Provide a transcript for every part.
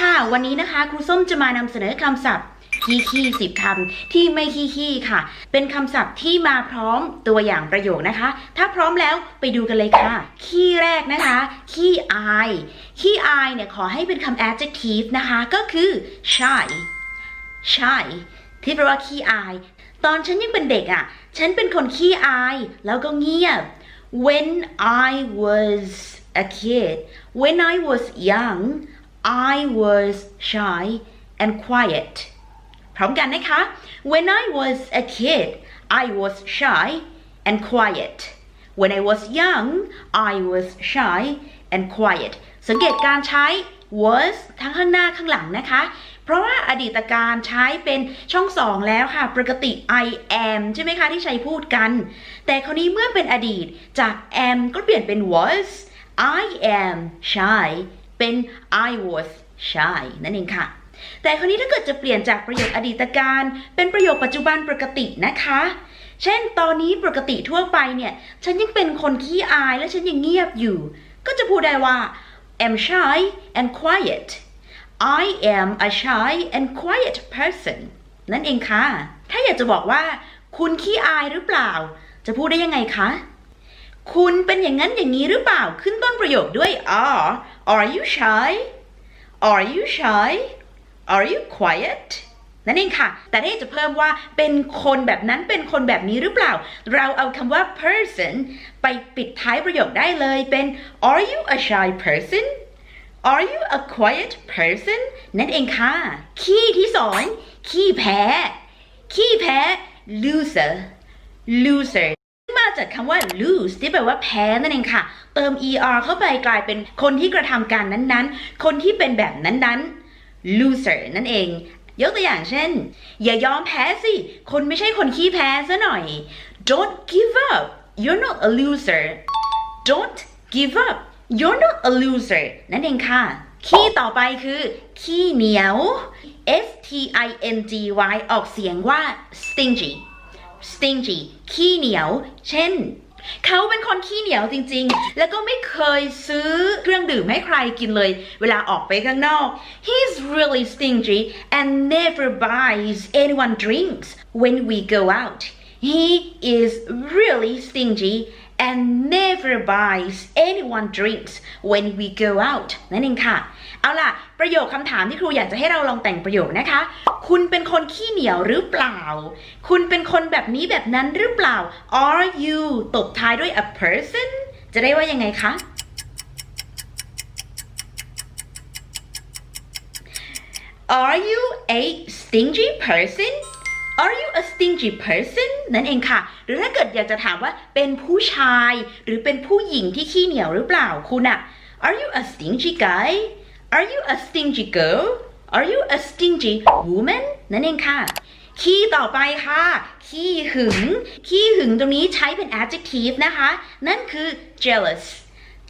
ค่ะ วันนี้นะคะ ครูส้มจะมานำเสนอคำศัพท์คีคีสิบคำที่ไม่คีคีค่ะ เป็นคำศัพท์ที่มาพร้อมตัวอย่างประโยคนะคะ ถ้าพร้อมแล้วไปดูกันเลยค่ะคีย์แรกนะคะคีย์ I คีย์ I เนี่ยขอให้เป็นคำ adjective นะคะ ก็คือ shy shy ที่แปลว่าขี้อาย ตอนฉันยังเป็นเด็กอะ่ะ ฉันเป็นคนขี้อาย แล้วก็เงียบ when I was a kid when I was young I was shy and quiet พร้อมกันนะคะ when I was a kid I was shy and quiet when I was young I was shy and quiet สังเกตการใช้ was ทั้งข้างหน้าข้างหลังนะคะ เพราะว่าอดีตการใช้เป็นช่องสองแล้วค่ะ ปกติ I am ใช่ไหมคะที่ใช้พูดกัน แต่คราวนี้เมื่อเป็นอดีตจาก am ก็เปลี่ยนเป็น was I am shy เป็น I was shy นั่นเองค่ะ แต่คราวนี้ถ้าเกิดจะเปลี่ยนจากประโยคอดีตการเป็นประโยคปัจจุบันปกตินะคะ เช่น ตอนนี้ปกติทั่วไปเนี่ย ฉันยังเป็นคนขี้อายและฉันยังเงียบอยู่ ก็จะพูดได้ว่า am shy and quiet I am a shy and quiet person นั่นเองค่ะ ถ้าอยากจะบอกว่า คุณขี้อายหรือเปล่า จะพูดได้ยังไงคะ คุณเป็นอย่างนั้นอย่างนี้หรือเปล่าขึ้นต้นประโยคด้วย are are you shy are you shy are you quiet นั่นเองค่ะ แต่ถ้าจะเพิ่มว่าเป็นคนแบบนั้นเป็นคนแบบนี้หรือเปล่า เราเอาคำว่า person ไปปิดท้ายประโยคได้เลยเป็น are you a shy person are you a quiet person นั่นเองค่ะ ขี้ที่สอง ขี้แพ้ ขี้แพ้ loser loser จากคำว่า lose ที่แปลว่าแพ้นั่นเองค่ะ เติม er เข้าไปกลายเป็นคนที่กระทำการนั้นๆ คนที่เป็นแบบนั้นๆ loser นั่นเอง ยกตัวอย่างเช่น อย่ายอมแพ้สิ คนไม่ใช่คนขี้แพ้ซะหน่อย don't give up you're not a loser don't give up you're not a loser นั่นเองค่ะ ขี้ต่อไปคือ ขี้เหนียว S T I N G Y ออกเสียงว่า stingy stingy ขี้เหนียว เช่น เขาเป็นคนขี้เหนียวจริงๆ แล้วก็ไม่เคยซื้อเครื่องดื่มให้ใครกินเลย เวลาออกไปข้างนอก he's really stingy and never buys anyone drinks when we go out he is really stingy and never buys anyone drinks when we go out นั่นเองค่ะ เอาล่ะ ประโยคคำถามที่ครูอยากจะให้เราลองแต่งประโยคนะคะ คุณเป็นคนขี้เหนียวหรือเปล่า คุณเป็นคนแบบนี้แบบนั้นหรือเปล่า are you ตบท้ายด้วย a person จะได้ว่ายังไงคะ Are you a stingy person Are you a stingy person นั่นเองค่ะ หรือถ้าเกิดอยากจะถามว่าเป็นผู้ชาย หรือเป็นผู้หญิงที่ขี้เหนียวหรือเปล่าคุณอะ Are you a stingy guy Are you a stingy girl Are you a stingy woman นั่นเองค่ะ ขี้ต่อไปค่ะ ขี้หึง ขี้หึงตรงนี้ใช้เป็น adjective นะคะ นั่นคือ jealous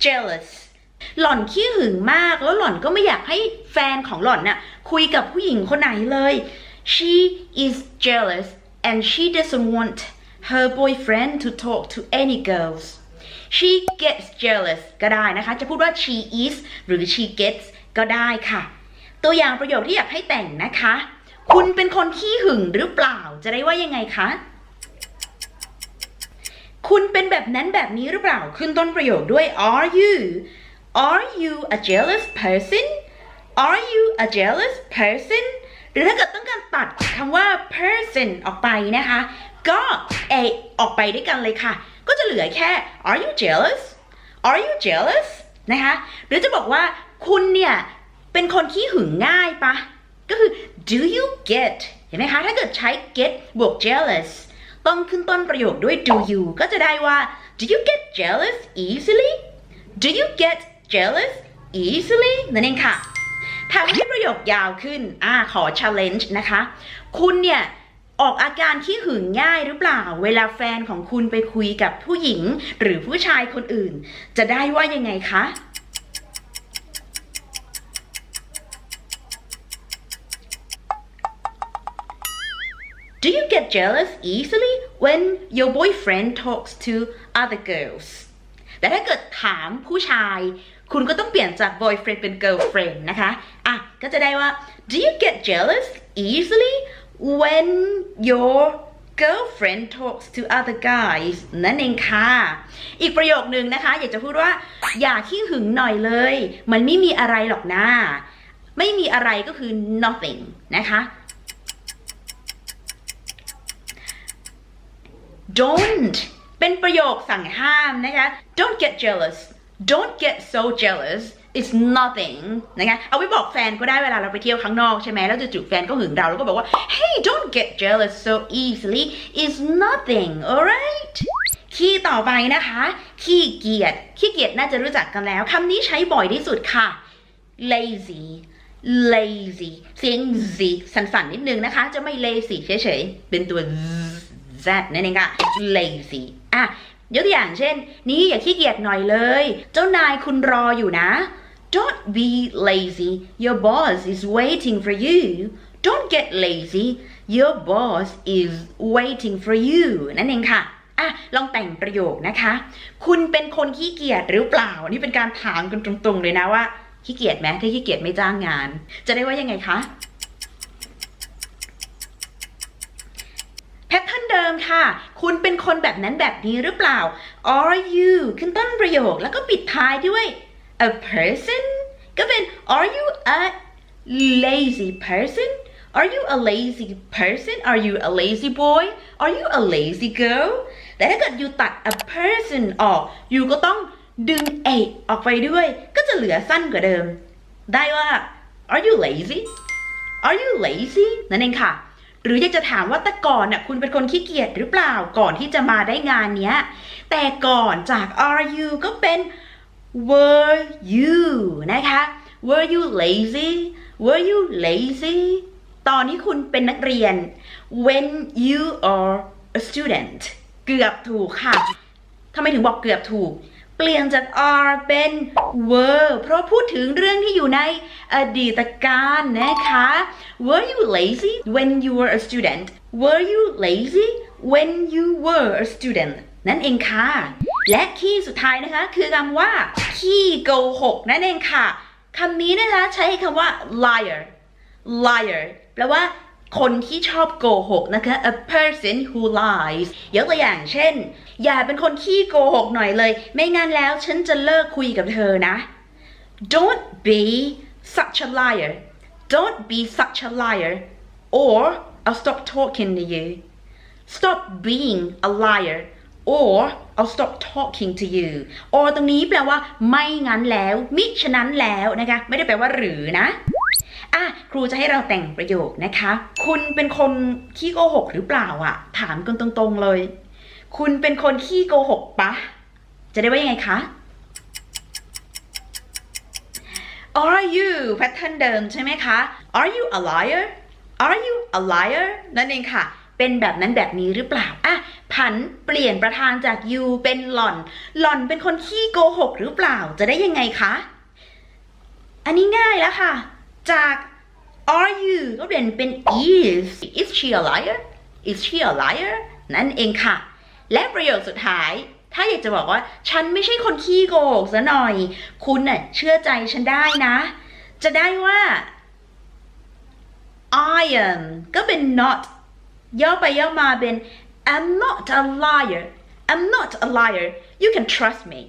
jealous หล่อนขี้หึงมากแล้วหล่อนก็ไม่อยากให้แฟนของหล่อนน่ะคุยกับผู้หญิงคนไหนเลย she is jealous and she doesn't want her boyfriend to talk to any girls she gets jealous ก็ได้นะคะ จะพูดว่า she is หรือ she gets ก็ได้ค่ะ ตัวอย่างประโยคที่อยากให้แต่งนะคะ คุณเป็นคนขี้หึงหรือเปล่า จะได้ว่ายังไงคะ คุณเป็นแบบนั้นแบบนี้หรือเปล่า ขึ้นต้นประโยคด้วย are you are you a jealous person are you a jealous person หรือถ้าเกิดต้องการตัดคำว่า person ออกไปนะคะ ก็เอออกไปด้วยกันเลยค่ะ ก็จะเหลือแค่ are you jealous are you jealous นะคะ หรือจะบอกว่าคุณเนี่ย เป็นคนขี้หึงง่ายปะ ก็คือ do you get เห็นไหมคะ ถ้าเกิดใช้ get บวก jealous ต้องขึ้นต้นประโยคด้วย do you ก็จะได้ว่า do you get jealous easily do you get jealous easily นั่นเองค่ะ ทำให้ประโยคยาวขึ้นอ่าขอ challenge นะคะ คุณเนี่ยออกอาการขี้หึงง่ายหรือเปล่า เวลาแฟนของคุณไปคุยกับผู้หญิงหรือผู้ชายคนอื่น จะได้ว่ายังไงคะ Do you get jealous easily when your boyfriend talks to other girls แต่ถ้าเกิดถามผู้ชาย คุณก็ต้องเปลี่ยนจาก boyfriend เป็น girlfriend นะคะอะก็จะได้ว่า do you get jealous easily when your girlfriend talks to other guys นั่นเองค่ะ อีกประโยคหนึ่งนะคะ อยากจะพูดว่า อย่าขี้หึงหน่อยเลย มันไม่มีอะไรหรอกนะ ไม่มีอะไรก็คือ nothing นะคะ don't เป็นประโยคสั่งห้ามนะคะ don't get jealous don't get so jealous it's nothing นะคะเอาไว้บอกแฟนก็ได้เวลาเราไปเที่ยวข้างนอกใช่ไหมแล้วจู่ๆแฟนก็หึงเราแล้วก็บอกว่า hey don't get jealous so easily it's nothing alright ขี้ต่อไปนะคะ ขี้เกียจ ขี้เกียจน่าจะรู้จักกันแล้ว คำนี้ใช้บ่อยที่สุดค่ะ lazy lazy เสียง z สั่นๆนิดนึงนะคะ จะไม่ lazy เฉยๆ เป็นตัว z นั่นเองค่ะ lazy อะยกตัวอย่างเช่น นี่อย่าขี้เกียจหน่อยเลย เจ้านายคุณรออยู่นะ Don't be lazy your boss is waiting for you Don't get lazy your boss is waiting for you นั่นเองค่ะอะลองแต่งประโยคนะคะ คุณเป็นคนขี้เกียจหรือเปล่า นี่เป็นการถามกันตรงๆเลยนะว่าขี้เกียจไหมถ้าขี้เกียจไม่จ้างงาน จะได้ว่ายังไงคะ นค่ะ คุณเป็นคนแบบนั้นแบบนี้หรือเปล่า are you ขึ้นต้นประโยคแล้วก็ปิดท้ายด้วย a person ก็เป็น are you a lazy person are you a lazy person are you a lazy boy are you a lazy girl แต่ถ้าเกิดอยู่ตัด a person ออกอยู่ก็ต้องดึง a ออกไปด้วย ก็จะเหลือสั้นกว่าเดิม ได้ว่า are you lazy are you lazy นั่นเองค่ะ หรืออยากจะถามว่าแต่ก่อนน่ะคุณเป็นคนขี้เกียจหรือเปล่าก่อนที่จะมาได้งานเนี้ย แต่ก่อนจาก are you ก็เป็น were you นะคะ were you lazy were you lazy ตอนที่คุณเป็นนักเรียน when you are a student เกือบถูกค่ะทำไมถึงบอกเกือบถูก เปลี่ยนจาก are เป็น were เพราะพูดถึงเรื่องที่อยู่ในอดีตการนะคะ were you lazy when you were a student were you lazy when you were a student นั่นเองค่ะ และคีย์สุดท้ายนะคะ คือคำว่าขี้โกหกนั่นเองค่ะคำนี้นะคะใช้คำว่า liar liar แปลว่า คนที่ชอบโกหกนะคะ a person who lies ยกตัวอย่างเช่น อย่าเป็นคนขี้โกหกหน่อยเลย ไม่งั้นแล้วฉันจะเลิกคุยกับเธอนะ don't be such a liar don't be such a liar or I'll stop talking to you stop being a liar or I'll stop talking to you or ตรงนี้แปลว่าไม่งั้นแล้ว มิฉะนั้นแล้วนะคะ ไม่ได้แปลว่าหรือนะ อะครูจะให้เราแต่งประโยคนะคะ คุณเป็นคนขี้โกหกหรือเปล่าอะ ถามกันตรงๆเลย คุณเป็นคนขี้โกหกปะ จะได้ว่ายังไงคะ Are you แพทเทิร์นเดิมใช่ไหมคะ Are you a liar Are you a liar นั่นเองค่ะ เป็นแบบนั้นแบบนี้หรือเปล่าอะผันเปลี่ยนประธานจาก you เป็นหล่อน หล่อนเป็นคนขี้โกหกหรือเปล่า จะได้ยังไงคะ อันนี้ง่ายแล้วค่ะ จาก are you ก็เปลี่ยนเป็น is is she a liar is she a liar นั่นเองค่ะ และประโยคสุดท้าย ถ้าอยากจะบอกว่า ฉันไม่ใช่คนขี้โกหกซะหน่อย คุณน่ะเชื่อใจฉันได้นะ จะได้ว่า I am ก็เป็น not ย่อไปย่อมาเป็น I'm not a liar I'm not a liar you can trust me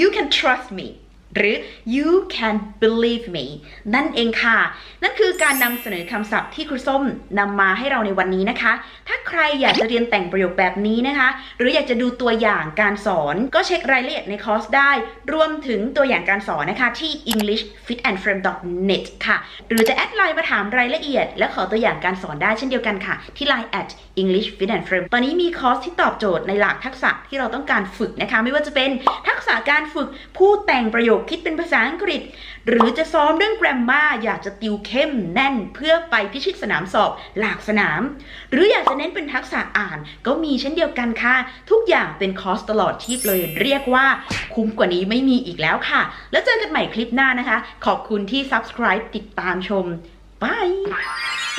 you can trust me หรือ you can believe me นั่นเองค่ะ นั่นคือการนำเสนอคำศัพท์ที่ครูส้มนำมาให้เราในวันนี้นะคะ ถ้าใครอยากจะเรียนแต่งประโยคแบบนี้นะคะ หรืออยากจะดูตัวอย่างการสอนก็เช็ครายละเอียดในคอร์สได้ รวมถึงตัวอย่างการสอนนะคะที่ englishfitandframe.net ค่ะ หรือจะแอดไลน์มาถามรายละเอียด และขอตัวอย่างการสอนได้เช่นเดียวกันค่ะ ที่ line at englishfitandframe ตอนนี้มีคอร์สที่ตอบโจทย์ในหลักทักษะที่เราต้องการฝึกนะคะ ไม่ว่าจะเป็นทักษะการฝึกพูดแต่งประโยคคิดเป็นภาษาอังกฤษ หรือจะซ้อมเรื่อง grammar อยากจะติวเข้มแน่นเพื่อไปพิชิตสนามสอบหลากสนาม หรืออยากจะเน้นเป็นทักษะอ่าน ก็มีเช่นเดียวกันค่ะ ทุกอย่างเป็นคอร์สตลอดชีพเลยเรียกว่า คุ้มกว่านี้ไม่มีอีกแล้วค่ะ แล้วเจอกันใหม่คลิปหน้านะคะ ขอบคุณที่ subscribe ติดตามชมบาย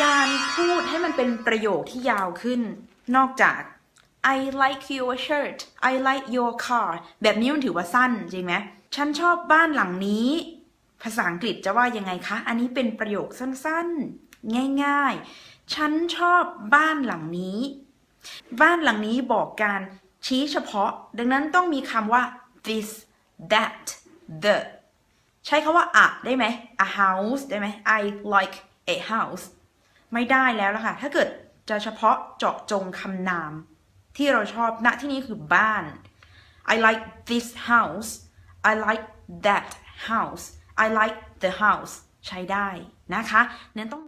การพูดให้มันเป็นประโยคที่ยาวขึ้น นอกจาก I like your shirt I like your car แบบนี้มันถือว่าสั้นจริงไหม ฉันชอบบ้านหลังนี้ ภาษาอังกฤษจะว่ายังไงคะ อันนี้เป็นประโยคสั้นๆ ง่ายๆ ฉันชอบบ้านหลังนี้ บ้านหลังนี้บอกการชี้เฉพาะ ดังนั้นต้องมีคำว่า this that the ใช้คำว่า a ได้ไหม a house ได้ไหม I like a house ไม่ได้แล้วล่ะค่ะ ถ้าเกิดจะเฉพาะเจาะจงคำนาม ที่เราชอบณที่นี้คือบ้าน I like this house I like that house I like the house ใช้ได้นะคะ นั้นต้อง